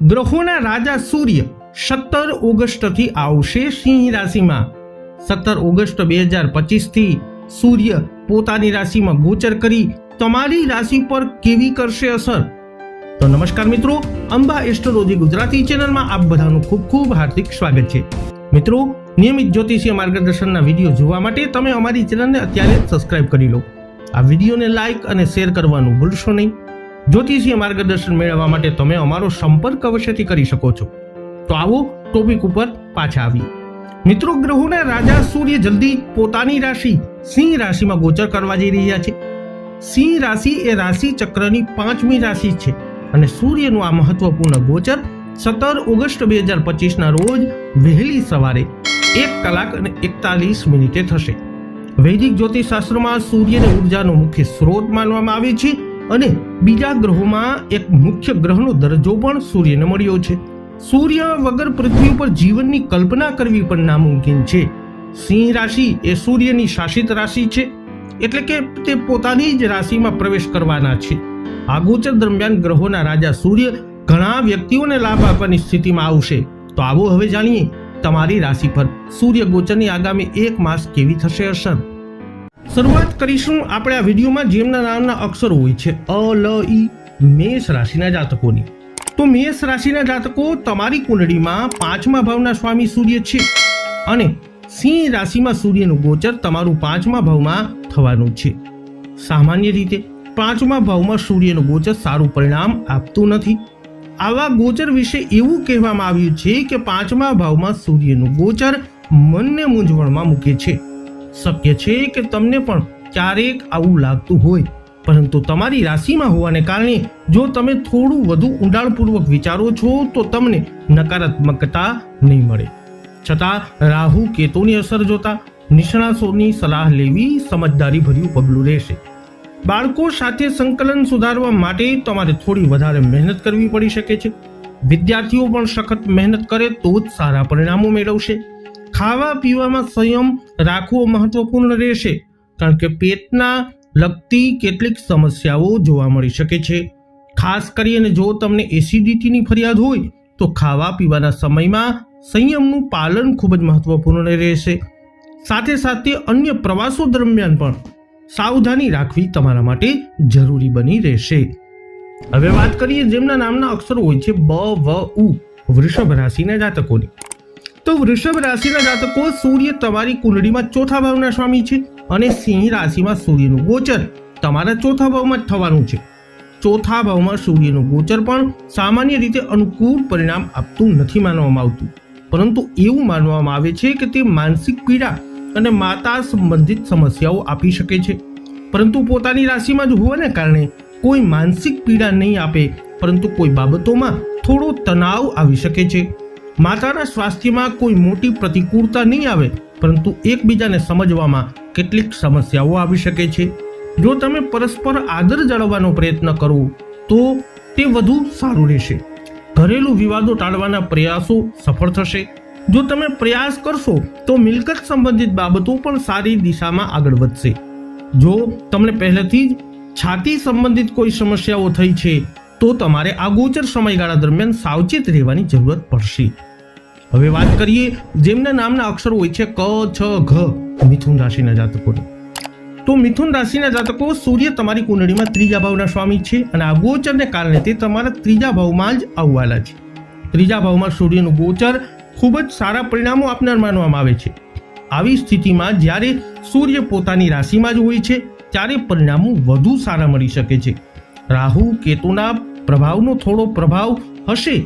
ગ્રહોના રાજા સૂર્ય સત્તર ઓગસ્ટથી આવશે સિંહ રાશિમાં. સત્તર ઓગસ્ટ બે હજાર પચીસથી સૂર્ય પોતાની રાશિમાં ગોચર કરી તમારી રાશિ પર કેવી કરશે અસર? તો નમસ્કાર મિત્રો, અંબા એસ્ટ્રોલોજી ગુજરાતી ચેનલમાં આપ બધાનું ખૂબ ખૂબ હાર્દિક સ્વાગત છે. મિત્રો, નિયમિત જ્યોતિષીય માર્ગદર્શનના વીડિયો જોવા માટે તમે અમારી ચેનલને અત્યારે સબસ્ક્રાઇબ કરી લો. આ વિડીયોને લાઇક અને શેર કરવાનું ભૂલશો નહીં. જ્યોતિષીય માર્ગદર્શન મેળવવા માટે તમે અમારો સંપર્ક અવશ્યથી કરી શકો છો. તો આવો ટોપિક ઉપર પાછા આવીએ. મિત્રો, ગ્રહોના રાજા સૂર્ય જલ્દી પોતાની રાશિ સિંહ રાશિમાં ગોચર કરવા જઈ રહ્યા છે. સિંહ રાશિ એ રાશિ ચક્રની પાંચમી રાશિ છે અને સૂર્યનું આ મહત્વપૂર્ણ ગોચર સત્તર ઓગસ્ટ બે હજાર પચીસના રોજ વહેલી સવારે એક કલાક અને એકતાલીસ મિનિટે થશે. વૈદિક જ્યોતિષશાસ્ત્રમાં સૂર્યને ઉર્જાનો મુખ્ય સ્ત્રોત માનવામાં આવે છે. અને બીજા ગ્રહોમાં એક મુખ્ય ગ્રહનો દરજ્જો પણ સૂર્યને મળ્યો છે. સૂર્ય વગર પૃથ્વી ઉપર જીવનની કલ્પના કરવી પણ નામુમકિન છે. સિંહ રાશિ એ સૂર્યની શાસિત રાશિ છે, એટલે કે તે પોતાની જ રાશિમાં પ્રવેશ કરવાના છે. આ ગોચર દરમિયાન ગ્રહોના રાજા સૂર્ય ઘણા વ્યક્તિઓને લાભ આપવાની સ્થિતિમાં આવશે. તો આવો હવે જાણીએ તમારી રાશિ પર સૂર્ય ગોચરની આગામી એક માસ કેવી થશે અસર? શરૂઆત કરીશું આપણે આ વિડીયોમાં જેમના નામના અક્ષરો હોય છે. અ, લ ઈ મેષ રાશિના જાતકોની. તો મેષ રાશિના જાતકો તમારી કુંડળીમાં પાંચમા ભાવના સ્વામી સૂર્ય છે અને સિંહ રાશિમાં સૂર્યનું ગોચર તમારું પાંચમા ભાવમાં થવાનું છે. સામાન્ય રીતે પાંચમા ભાવમાં સૂર્યનું ગોચર સારું પરિણામ આપતું નથી. આવા ગોચર વિશે એવું કહેવામાં આવ્યું છે કે પાંચમા ભાવમાં સૂર્યનું ગોચર મનને મૂંઝવણમાં મૂકે છે. શક્ય છે કે તમને પણ ક્યારેક આવું લાગતું હોય. પરંતુ તમારી રાશિમાં હોવાને કારણે જો તમે થોડું વધુ ઊંડાણપૂર્વક વિચારો છો, તો તમને નકારાત્મકતા નહીં મળે. છતાં રાહુ કેતુની અસર જોતા નિષ્ણાતોની સલાહ લેવી સમજદારી ભર્યું પગલું રહેશે. બાળકો સાથે સંકલન સુધારવા માટે તમારે થોડી વધારે મહેનત કરવી પડી શકે છે. વિદ્યાર્થીઓ પણ સખત મહેનત કરે તો જ સારા પરિણામો મેળવશે. ખાવા પીવામાં સંયમ રાખવો મહત્વપૂર્ણ રહેશે, કારણ કે પેટના લગતી કેટલીક સમસ્યાઓ જોવા મળી શકે છે. ખાસ કરીને જો તમને એસિડિટીની ફરિયાદ હોય, તો ખાવા પીવાના સમયમાં સંયમનું પાલન ખૂબ જ મહત્વપૂર્ણ રહેશે. સાથે સાથે અન્ય પ્રવાસો દરમિયાન પણ સાવધાની રાખવી તમારા માટે જરૂરી બની રહેશે. હવે વાત કરીએ જેમના નામના અક્ષરો હોય છે, બ, વ, ઉ, વૃષભ રાશિના જાતકોની. તો વૃષભ રાશિના જાતકો સૂર્ય તમારી કુંડળીમાં ચોથા ભાવના સ્વામી છે અને સિંહ રાશિમાં સૂર્યનું ગોચર તમારા ચોથા ભાવમાં જ થવાનું છે. ચોથા ભાવમાં સૂર્યનું ગોચર પણ સામાન્ય રીતે અનુકૂળ પરિણામ આપતું નથી માનવામાં આવતું. પરંતુ એવું માનવામાં આવે છે કે તે માનસિક પીડા અને માતા સંબંધિત સમસ્યાઓ આપી શકે છે. પરંતુ પોતાની રાશિમાં જ હોવાને કારણે કોઈ માનસિક પીડા નહીં આપે, પરંતુ કોઈ બાબતોમાં થોડો તણાવ આવી શકે છે. માતાના સ્વાસ્થ્યમાં કોઈ મોટી પ્રતિકૂળતા નહીં આવે, પરંતુ એકબીજાને સમજવામાં કેટલીક સમસ્યાઓ આવી શકે છે. જો તમે પરસ્પર આદર જાળવવાનો પ્રયત્ન કરો, તો તે વધુ સારું રહેશે. ઘરેલું વિવાદો ટાળવાના પ્રયાસો સફળ થશે. જો તમે પ્રયાસ કરશો, તો મિલકત સંબંધિત બાબતો પણ સારી દિશામાં આગળ વધશે. જો તમને પહેલેથી જ છાતી સંબંધિત કોઈ સમસ્યાઓ થઈ છે તો તમારે આ ગોચર સમયગાળા દરમિયાન સાવચેત રહેવાની જરૂરત પડશે. હવે વાત કરીએ જેમના નામના અક્ષરો હોય છે ક, છ, ઘ, મિથુન રાશિના જાતકોની. તો મિથુન રાશિના જાતકો, સૂર્ય તમારી કુંડળીમાં ત્રીજા ભાવના સ્વામી છે અને આ ગોચરને કારણે તે તમારા ત્રીજા ભાવમાં જ આવવાના છે. ત્રીજા ભાવમાં સૂર્યનું ગોચર ખૂબ જ સારા પરિણામો આપનાર માનવામાં આવે છે. આવી સ્થિતિમાં જ્યારે સૂર્ય પોતાની રાશિમાં જ હોય છે, ત્યારે પરિણામો વધુ સારા મળી શકે છે. રાહુ કેતુના પ્રભાવનો થોડો પ્રભાવ હશે,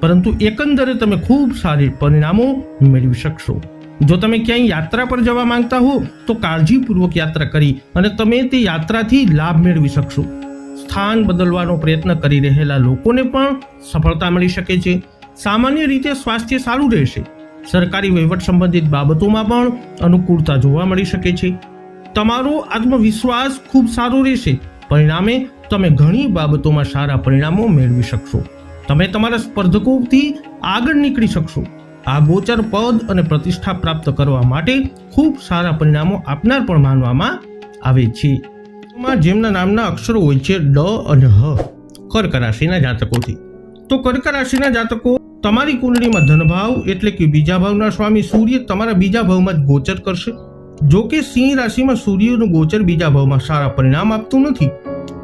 પરંતુ એકંદરે તમે ખૂબ સારી પરિણામો મેળવી શકશો. જો તમે ક્યાંય યાત્રા પર જવા માંગતા હો, તો કાળજીપૂર્વક યાત્રા કરી અને તમે તે યાત્રાથી લાભ મેળવી શકશો. સ્થાન બદલવાનો પ્રયત્ન કરી રહેલા લોકોને પણ સફળતા મળી શકે છે. સામાન્ય રીતે સ્વાસ્થ્ય સારું રહેશે. સરકારી વહીવટ સંબંધિત બાબતોમાં પણ અનુકૂળતા જોવા મળી શકે છે. તમારો આત્મવિશ્વાસ ખૂબ સારો રહેશે. પરિણામે તમે ઘણી બાબતોમાં સારા પરિણામો મેળવી શકશો. તમે તમારા સ્પર્ધકોથી આગળ નીકળી શકશો. આ ગોચર પદ અને પ્રતિષ્ઠા પ્રાપ્ત કરવા માટે ખૂબ સારા પરિણામો આપનાર પણ માનવામાં આવે છે. જેમના નામના અક્ષરો હોય છે ડ અને હ, કર્ક રાશિના જાતકોથી. તો કર્ક રાશિના જાતકો, તમારી કુંડળીમાં ધનભાવ એટલે કે બીજા ભાવના સ્વામી સૂર્ય તમારા બીજા ભાવમાં જ ગોચર કરશે. જો કે સિંહ રાશિમાં સૂર્યનું ગોચર બીજા ભાવમાં સારા પરિણામ આપતું નથી.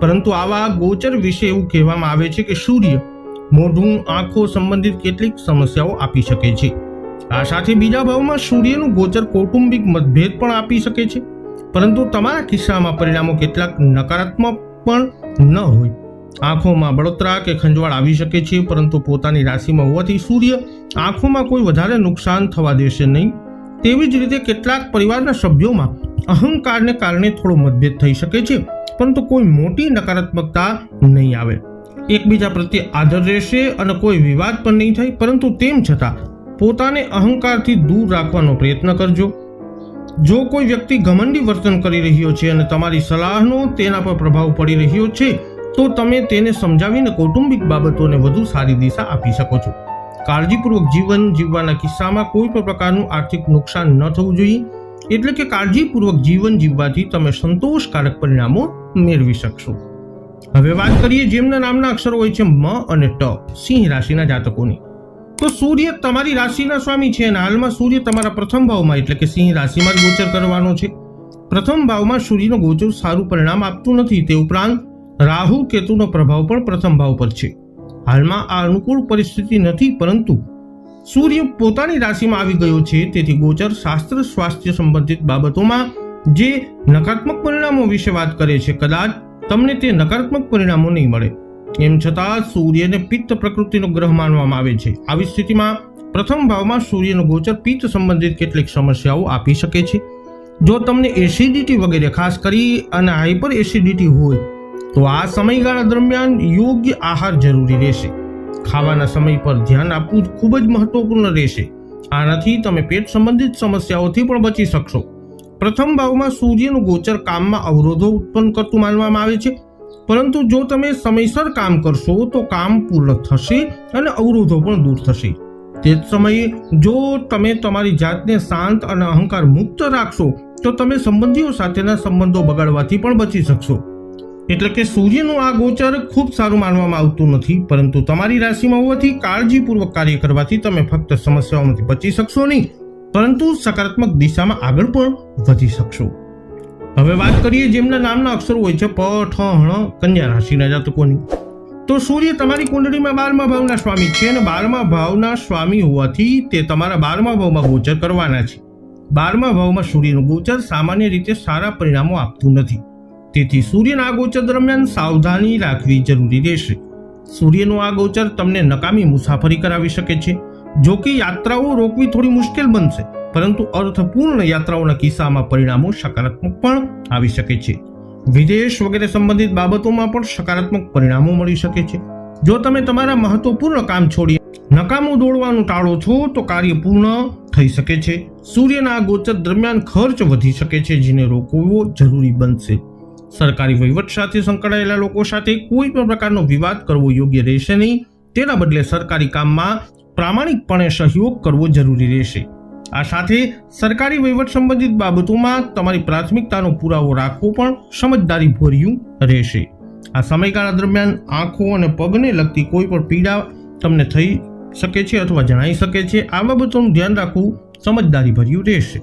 પરંતુ આવા ગોચર વિશે એવું કહેવામાં આવે છે કે સૂર્ય મોઢું, આંખો સંબંધિત કેટલીક સમસ્યાઓ આપી શકે છે. આ સાથે બીજા ભાવમાં સૂર્યનું ગોચર કૌટુંબિક મતભેદ પણ આપી શકે છે. પરંતુ તમારા કિસ્સામાં પરિણામો કેટલાક નકારાત્મક પણ ન હોય. આંખોમાં બળતરા કે ખંજવાળ આવી શકે છે, પરંતુ પોતાની રાશિમાં હોવાથી સૂર્ય આંખોમાં કોઈ વધારે નુકસાન થવા દેશે નહીં. તેવી જ રીતે કેટલાક પરિવારના સભ્યોમાં અહંકારને કારણે થોડો મતભેદ થઈ શકે છે. પરંતુ કોઈ મોટી નકારાત્મકતા નહીં આવે. એકબીજા પ્રત્યે આદર રહેશે અને કોઈ વિવાદ પણ નહીં થાય, પરંતુ તેમ છતાં પોતાને અહંકારથી દૂર રાખવાનો પ્રયત્ન કરજો. જો કોઈ વ્યક્તિ ઘમંડી વર્તન કરી રહ્યો છે અને તમારી સલાહનો તેના પર પ્રભાવ પડી રહ્યો છે, તો તમે તેને સમજાવીને કૌટુંબિક બાબતોને વધુ સારી દિશા આપી શકો છો. કાળજીપૂર્વક જીવન જીવવાના કિસ્સામાં કોઈ પણ પ્રકારનું આર્થિક નુકસાન ન થવું જોઈએ. એટલે કે કાળજીપૂર્વક જીવન જીવવાથી તમે સંતોષકારક પરિણામો મેળવી શકશો. હવે વાત કરીએ જેમના નામના અક્ષરો હોય છે મ અને ટ, સિંહ રાશિના જાતકોની. તો સૂર્ય તમારી રાશિના સ્વામી છે અને હાલમાં સૂર્ય તમારા પ્રથમ ભાવમાં, એટલે કે સિંહ રાશિમાં જ ગોચર કરવાનો છે. પ્રથમ ભાવમાં સૂર્યનો ગોચર સારું પરિણામ આપતું નથી, તે ઉપરાંત રાહુ કેતુનો પ્રભાવ પણ પ્રથમ ભાવ પર છે. હાલમાં આ અનુકૂળ પરિસ્થિતિ નથી, પરંતુ સૂર્ય પોતાની રાશિમાં આવી ગયો છે, તેથી ગોચર શાસ્ત્ર સ્વાસ્થ્ય સંબંધિત બાબતોમાં જે નકારાત્મક પરિણામો વિશે વાત કરે છે, કદાચ તમને તે નકારાત્મક પરિણામો નહીં મળે. એમ છતાં સૂર્યને પિત્ત પ્રકૃતિનો ગ્રહ માનવામાં આવે છે. આવી સ્થિતિમાં પ્રથમ ભાવમાં સૂર્યનો ગોચર પિત્ત સંબંધિત કેટલીક સમસ્યાઓ આપી શકે છે. જો તમને એસિડિટી વગેરે ખાસ કરી અને હાઇપર એસિડિટી હોય, તો આ સમયગાળા દરમિયાન યોગ્ય આહાર જરૂરી રહેશે. ખાવાના સમય પર ધ્યાન આપવું ખૂબ જ મહત્વપૂર્ણ રહેશે. આનાથી તમે પેટ સંબંધિત સમસ્યાઓથી પણ બચી શકશો. પ્રથમ ભાવમાં સૂર્યનું ગોચર કામમાં અવરોધો ઉત્પન્ન કરતું માનવામાં આવે છે. પરંતુ જો તમે સમયસર કામ કરશો, તો કામ પૂર્ણ થશે અને અવરોધો પણ દૂર થશે. તે જ સમયે જો તમે તમારી જાતને શાંત અને અહંકાર મુક્ત રાખશો, તો તમે સંબંધીઓ સાથેના સંબંધો બગાડવાથી પણ બચી શકશો. એટલે કે સૂર્યનું આ ગોચર ખૂબ સારું માનવામાં આવતું નથી, પરંતુ તમારી રાશિમાં હોવાથી કાળજીપૂર્વક કાર્ય કરવાથી તમે ફક્ત સમસ્યાઓમાંથી બચી શકશો નહીં, પરંતુ સકારાત્મક દિશામાં આગળ પણ વધી શકશો. હવે વાત કરીએ જેમના નામના અક્ષરો હોય છે, પ, ઠ હણ કન્યા રાશિના જાતકોની. તો સૂર્ય તમારી કુંડળીમાં બારમા ભાવના સ્વામી છે અને બારમા ભાવના સ્વામી હોવાથી તે તમારા બારમા ભાવમાં ગોચર કરવાના છે. બારમા ભાવમાં સૂર્યનું ગોચર સામાન્ય રીતે સારા પરિણામો આપતું નથી. તેથી સૂર્યના ગોચર દરમિયાન સાવધાની રાખવી જરૂરી રહેશે. સૂર્યનું આ ગોચર તમને નકામી મુસાફરી કરાવી શકે છે. જો કે યાત્રાઓ રોકવી થોડી મુશ્કેલ બનશે, પરંતુ અર્થપૂર્ણ યાત્રાઓના કિસ્સામાં પરિણામો સકારાત્મક પણ આવી શકે છે. વિદેશ વગેરે સંબંધિત બાબતોમાં પણ સકારાત્મક પરિણામો મળી શકે છે. જો તમે તમારા મહત્વપૂર્ણ કામ છોડી નકામું દોડવાનું ટાળો છો, તો કાર્ય પૂર્ણ થઈ શકે છે. સૂર્યના ગોચર દરમિયાન ખર્ચ વધી શકે છે, જેને રોકવો જરૂરી બનશે. સરકારી વહીવટ સાથે સંકળાયેલા લોકો સાથે કોઈ પણ પ્રકારનો વિવાદ કરવો યોગ્ય રહેશે નહીં. તેના બદલે સરકારી કામમાં પ્રામાણિકપણે સહયોગ કરવો જરૂરી રહેશે. આ સાથે સરકારી વહીવટ સંબંધિત બાબતોમાં તમારી પ્રાથમિકતાનો પુરાવો રાખવો પણ સમજદારી ભર્યું રહેશે. આ સમયગાળા દરમિયાન આંખો અને પગને લગતી કોઈ પણ પીડા તમને થઈ શકે છે અથવા જણાઈ શકે છે, આ બાબતોનું ધ્યાન રાખવું સમજદારી ભર્યું રહેશે.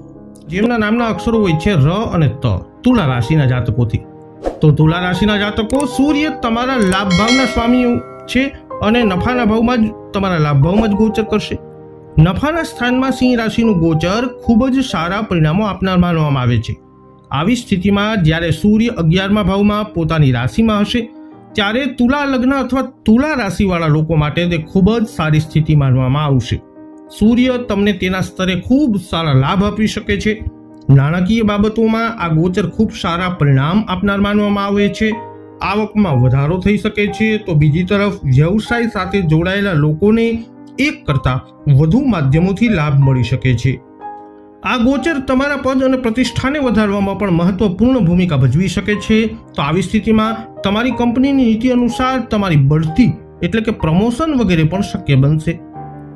જેમના નામના અક્ષરો હોય છે ર અને ત. તુલા રાશિના જાતકોથી. તો તુલા રાશિના જાતકો, સૂર્ય તમારા લાભ ભાવના સ્વામી છે અને નફાના ભાવમાં જ તમારા લાભ ભાવમાં જ ગોચર કરશે. નફાના સ્થાનમાં સિંહ રાશિનું ગોચર ખૂબ જ સારા પરિણામો આપનાર માનવામાં આવે છે. આવી સ્થિતિમાં જ્યારે સૂર્ય અગિયારમા ભાવમાં પોતાની રાશિમાં હશે, ત્યારે તુલા લગ્ન અથવા તુલા રાશિવાળા લોકો માટે તે ખૂબ જ સારી સ્થિતિ માનવામાં આવશે. સૂર્ય તમને તેના સ્તરે ખૂબ સારા લાભ આપી શકે છે. નાણાકીય બાબતોમાં આ ગોચર ખૂબ સારા પરિણામ આપનાર માનવામાં આવે છે. આવકમાં વધારો થઈ શકે છે તો બીજી તરફ વ્યવસાય સાથે જોડાયેલા લોકોને એક કરતાં વધુ માધ્યમોથી લાભ મળી શકે છે. આ ગોચર તમારા પદ અને પ્રતિષ્ઠાને વધારવામાં પણ મહત્વપૂર્ણ ભૂમિકા ભજવી શકે છે. તો આવી સ્થિતિમાં તમારી કંપનીની નીતિ અનુસાર તમારી બઢતી એટલે કે પ્રમોશન વગેરે પણ શક્ય બનશે.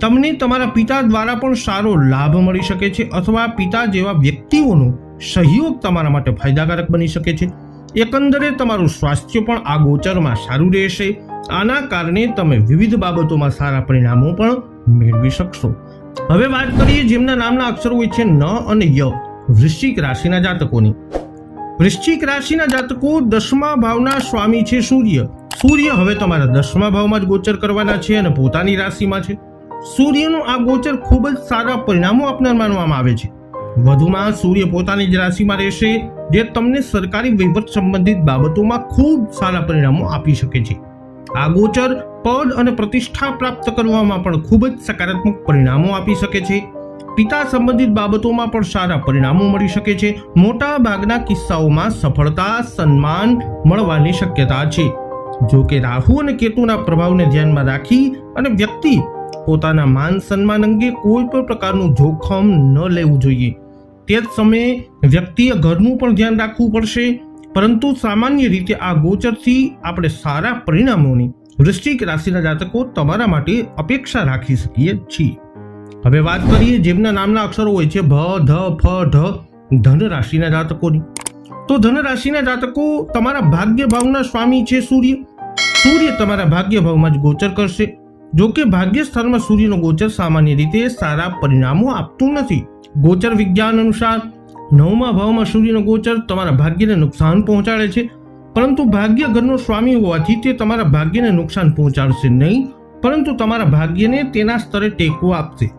તમને તમારા પિતા દ્વારા પણ સારો લાભ મળી શકે છે અથવા પિતા જેવા વ્યક્તિઓનો સહયોગ તમારા માટે ફાયદાકારક બની શકે છે. એકંદરે તમારું સ્વાસ્થ્ય પણ આ ગોચરમાં સારું રહેશે. આના કારણે તમે વિવિધ બાબતોમાં સારા પરિણામો પણ મેળવી શકશો. હવે વાત કરીએ જેમના નામના અક્ષરો હોય છે ન અને ય, વૃશ્ચિક રાશિના જાતકોની. વૃશ્ચિક રાશિના જાતકો દસમા ભાવના સ્વામી છે સૂર્ય. સૂર્ય હવે તમારા દસમા ભાવમાં જ ગોચર કરવાના છે અને પોતાની રાશિમાં છે. સૂર્યનું આ ગોચર ખૂબ જ સારા પરિણામો આપનાર માનવામાં આવે છે. વધુમાં સૂર્ય પોતાની જ રાશિમાં રહેશે, જે તમને સરકારી વહીવટ સંબંધિત બાબતોમાં ખૂબ સારા પરિણામો આપી શકે છે. આ ગોચર પદ અને પ્રતિષ્ઠા પ્રાપ્ત કરવામાં પણ ખૂબ જ સકારાત્મક પરિણામો આપી શકે છે. પિતા સંબંધિત બાબતોમાં પણ સારા પરિણામો મળી શકે છે. મોટા ભાગના કિસ્સાઓમાં સફળતા, સન્માન મળવાની શક્યતા છે. જો કે રાહુ અને કેતુના પ્રભાવને ધ્યાનમાં રાખી અને વ્યક્તિ પોતાના માન સન્માન અંગે કોઈ પણ પ્રકારનું જોખમ ન લેવું જોઈએ. તે જ સમયે વ્યક્તિએ ઘરનું પણ ધ્યાન રાખવું પડશે, પરંતુ સામાન્ય રીતે આ ગોચરથી આપણે સારા પરિણામોની વૃશ્ચિક રાશિના જાતકો તમારા માટે અપેક્ષા રાખી શકીએ છીએ. હવે વાત કરીએ જેમના નામના અક્ષરો હોય છે, ભ, ધ, ફ, ઢ, ધન રાશિના જાતકોની. તો ધન રાશિના જાતકો તમારા ભાગ્ય ભાવના સ્વામી છે સૂર્ય. સૂર્ય તમારા ભાગ્ય ભાવમાં જ ગોચર કરશે. જો કે ભાગ્ય સ્થાનમાં સૂર્યનો ગોચર સામાન્ય રીતે સારા પરિણામો આપતું નથી. ગોચર વિજ્ઞાન અનુસાર, નવમા ભાવમાં સૂર્યનો ગોચર તમારા ભાગ્યને નુકસાન પહોંચાડે છે. પરંતુ ભાગ્ય ઘરનો સ્વામી હોવાથી તે તમારા ભાગ્યને નુકસાન પહોંચાડશે નહીં, પરંતુ તમારા ભાગ્યને તેના સ્તરે ટેકો આપશે.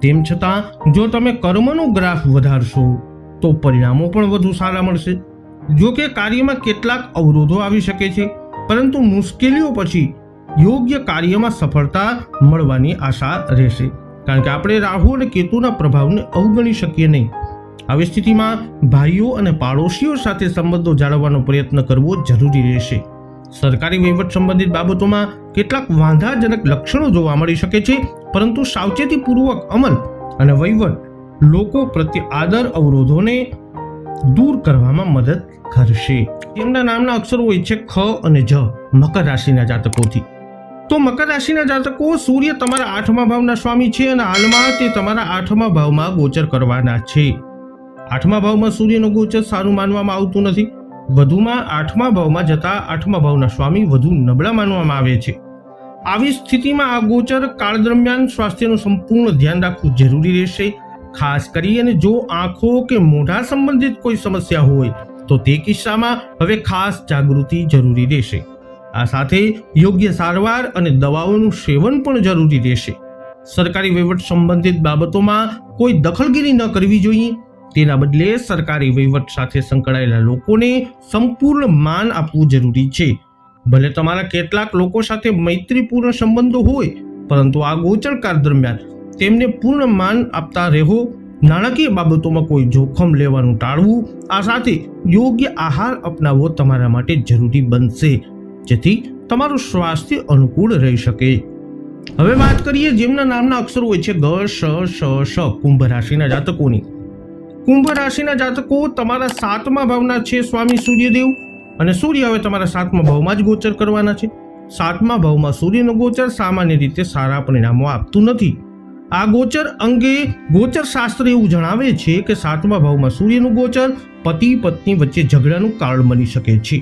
તેમ છતાં, જો તમે કર્મનો ગ્રાફ વધારશો, તો પરિણામો પણ વધુ સારા મળશે. જો કે કાર્યમાં કેટલાક અવરોધો આવી શકે છે, પરંતુ મુશ્કેલીઓ પછી યોગ્ય કાર્યમાં સફળતા મળવાની આશા રહેશે. કારણ કે આપણે રાહુ અને કેતુના પ્રભાવને અવગણી શકીએ નહીં. આવી સ્થિતિમાં ભાઈઓ અને પાડોશીઓ સાથે સંબંધો જાળવવાનો પ્રયત્ન કરવો જરૂરી રહેશે. સરકારી વહીવટ સંબંધિત બાબતોમાં કેટલાક વાંધાજનક લક્ષણો જોવા મળી શકે છે, પરંતુ સાવચેતીપૂર્વક અમલ અને વહીવટ લોકો પ્રત્યે આદર અવરોધોને દૂર કરવામાં મદદ કરશે. તેમના નામના અક્ષરો હોય છે ખ અને જ, મકર રાશિના જાતકોથી. તો મકર રાશિના જાતકો સૂર્ય તમારા આઠમા ભાવના સ્વામી છે અને હાલમાં તે તમારા આઠમા ભાવમાં ગોચર કરવાના છે. આઠમા ભાવમાં સૂર્યનો ગોચર સારું માનવામાં આવતું નથી. વધુમાં આઠમા ભાવમાં જતા આઠમા ભાવના સ્વામી વધુ નબળા માનવામાં આવે છે. આવી સ્થિતિમાં આ ગોચર કાળ દરમિયાન સ્વાસ્થ્યનું સંપૂર્ણ ધ્યાન રાખવું જરૂરી રહેશે. ખાસ કરી અને જો આંખો કે મોઢા સંબંધિત કોઈ સમસ્યા હોય, તો તે કિસ્સામાં હવે ખાસ જાગૃતિ જરૂરી રહેશે. આ સાથે યોગ્ય સારવાર અને દવાઓનું સેવન પણ જરૂરી રહેશે. સરકારી વહીવટ સંબંધિત બાબતોમાં કોઈ દખલગીરી ન કરવી જોઈએ. તેના બદલે સરકારી વહીવટ સાથે સંકળાયેલા લોકોને સંપૂર્ણ માન આપવું જરૂરી છે. ભલે તમારા કેટલાક લોકો સાથે મૈત્રીપૂર્ણ સંબંધો હોય, પરંતુ આ ગોચરકાળ દરમિયાન તેમને પૂર્ણ માન આપતા રહેવો, નાણાકીય બાબતોમાં કોઈ જોખમ લેવાનું ટાળવું, આ સાથે યોગ્ય આહાર અપનાવવો તમારા માટે જરૂરી બનશે. જેથી તમારું સ્વાસ્થ્ય અનુકૂળ રહી શકે. હવે વાત કરીએ જેમના નામના અક્ષરો હોય છે ગ, શ શ શ, કુંભ રાશિના જાતકોની. કુંભ રાશિના જાતકો તમારા સાતમા ભાવના છે સ્વામી સૂર્યદેવ અને સૂર્ય હવે તમારા સાતમા ભાવમાં જ ગોચર કરવાના છે. સાતમા ભાવમાં સૂર્યનો ગોચર સામાન્ય રીતે સારા પરિણામો આપતું નથી. આ ગોચર અંગે ગોચર શાસ્ત્ર એવું જણાવે છે કે સાતમા ભાવમાં સૂર્યનું ગોચર પતિ પત્ની વચ્ચે ઝઘડાનું કારણ બની શકે છે.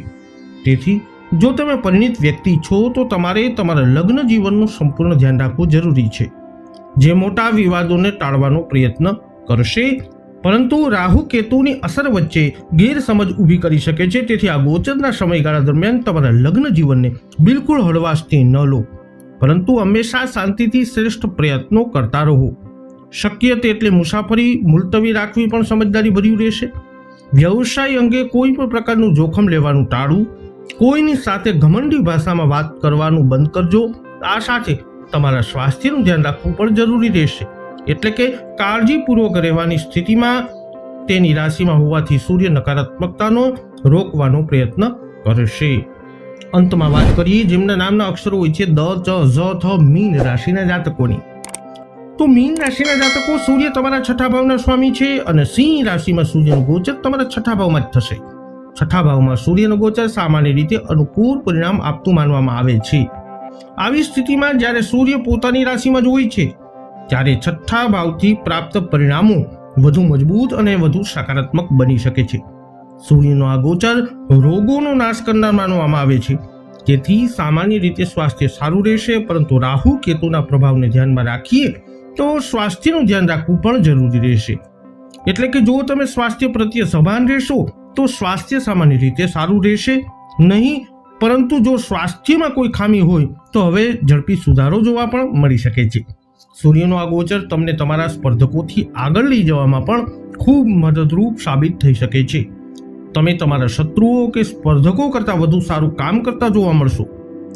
તેથી જો તમે પરિણિત વ્યક્તિ છો, તો તમારે તમારા લગ્ન જીવનનું સંપૂર્ણ ધ્યાન રાખવું જરૂરી છે. જે મોટા વિવાદોને ટાળવાનો પ્રયત્ન કરશે, પરંતુ રાહુ કેતુની અસર વચ્ચે ગેરસમજ ઊભી કરી શકે છે. તેથી આ ગોચરના સમયગાળા દરમિયાન તમારા લગ્ન જીવનને બિલકુલ હળવાશથી ન લો. પરંતુ હંમેશા શાંતિથી શ્રેષ્ઠ પ્રયત્નો કરતા રહો. શક્ય તેટલી મુસાફરી મુલતવી રાખવી પણ સમજદારી ભર્યું રહેશે. વ્યવસાય અંગે કોઈ પણ પ્રકારનું જોખમ લેવાનું ટાળવું કોઈની સાથે ઘમંડી ભાષામાં વાત કરવાનું બંધ કરજો. આ સાથે તમારા સ્વાસ્થ્યનું ધ્યાન રાખવું પણ જરૂરી રહેશે. એટલે કે કાળજીપૂર્વક રહેવાની સ્થિતિમાં તેની રાશિમાં હોવાથી સૂર્ય નકારાત્મકતાનો રોકવાનો પ્રયત્ન કરશે. અંતમાં વાત કરીએ, જેમના નામના અક્ષરો હોય છે, દ, ચ, ઝ, થ, મીન રાશિના જાતકોની. તો મીન રાશિના જાતકો સૂર્ય તમારા છઠ્ઠા ભાવના સ્વામી છે અને સિંહ રાશિમાં સૂર્યનું ગોચર તમારા છઠ્ઠા ભાવમાં જ થશે. છઠ્ઠા ભાવમાં સૂર્યનો ગોચર સામાન્ય રીતે અનુકૂળ પરિણામ આપતું માનવામાં આવે છે. આવી સ્થિતિમાં જ્યારે સૂર્ય પોતાની રાશિમાં જ હોય છે, ત્યારે છઠ્ઠા ભાવથી પ્રાપ્ત પરિણામો વધુ મજબૂત અને વધુ સકારાત્મક બની શકે છે. સૂર્યનો આ ગોચર રોગોનો નાશ કરનાર માનવામાં આવે છે. તેથી સામાન્ય રીતે સ્વાસ્થ્ય સારું રહેશે, પરંતુ રાહુ કેતુના પ્રભાવને ધ્યાનમાં રાખીએ તો સ્વાસ્થ્યનું ધ્યાન રાખવું પણ જરૂરી રહેશે. એટલે કે જો તમે સ્વાસ્થ્ય પ્રત્યે સભાન રહેશો તો સ્વાસ્થ્ય સામાન્ય રીતે સારું રહેશે નહીં, પરંતુ જો સ્વાસ્થ્યમાં કોઈ ખામી હોય, તો હવે ઝડપી સુધારો જોવા પણ મળી શકે છે. સૂર્યનો આ ગોચર તમને તમારા સ્પર્ધકોથી આગળ લઈ જવામાં પણ ખૂબ મદદરૂપ સાબિત થઈ શકે છે. તમે તમારા શત્રુઓ કે સ્પર્ધકો કરતાં વધુ સારું કામ કરતા જોવા મળશો.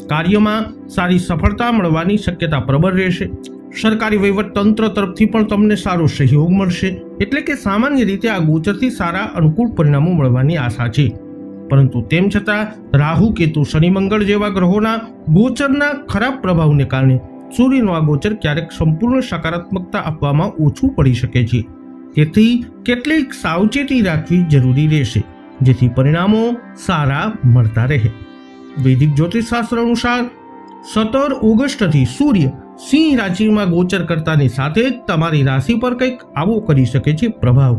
કાર્યમાં સારી સફળતા મળવાની શક્યતા પ્રબળ રહેશે. સરકારી તંત્ર તરફથી પણ તમને સારો સહયોગ મળશે. એટલે કે સામાન્ય રીતે આ ગોચરથી સારા અનુકૂળ પરિણામો મળવાની આશા છે. પરંતુ તેમ છતાં, રાહુ, કેતુ, શનિ, મંગળ જેવા ગ્રહોના ગોચરના ખરાબ પ્રભાવને કારણે સૂર્યનો આ ગોચર ક્યારેક સંપૂર્ણ સકારાત્મકતા આપવામાં ઓછું પડી શકે છે. તેથી કેટલીક સાવચેતી રાખવી જરૂરી રહેશે, જેથી પરિણામો સારા મળતા રહે. વૈદિક જ્યોતિષશાસ્ત્ર અનુસાર, સત્તર ઓગસ્ટથી સૂર્ય સિંહ રાશિમાં ગોચર કરતાની સાથે જ તમારી રાશિ પર કંઈક આવો કરી શકે છે પ્રભાવ.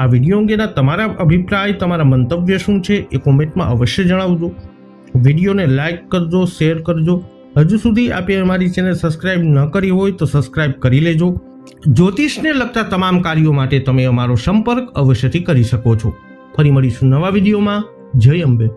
આ વીડિયો અંગેના તમારા અભિપ્રાય, તમારા મંતવ્ય શું છે એ કોમેન્ટમાં અવશ્ય જણાવજો. વિડીયોને લાઇક કરજો, શેર કરજો. હજુ સુધી આપે અમારી ચેનલ સબસ્ક્રાઇબ ન કરી હોય તો સબસ્ક્રાઇબ કરી લેજો. જ્યોતિષને લગતા તમામ કાર્યો માટે તમે અમારો સંપર્ક અવશ્યથી કરી શકો છો. ફરી મળીશું નવા વિડીયોમાં. જય અંબે.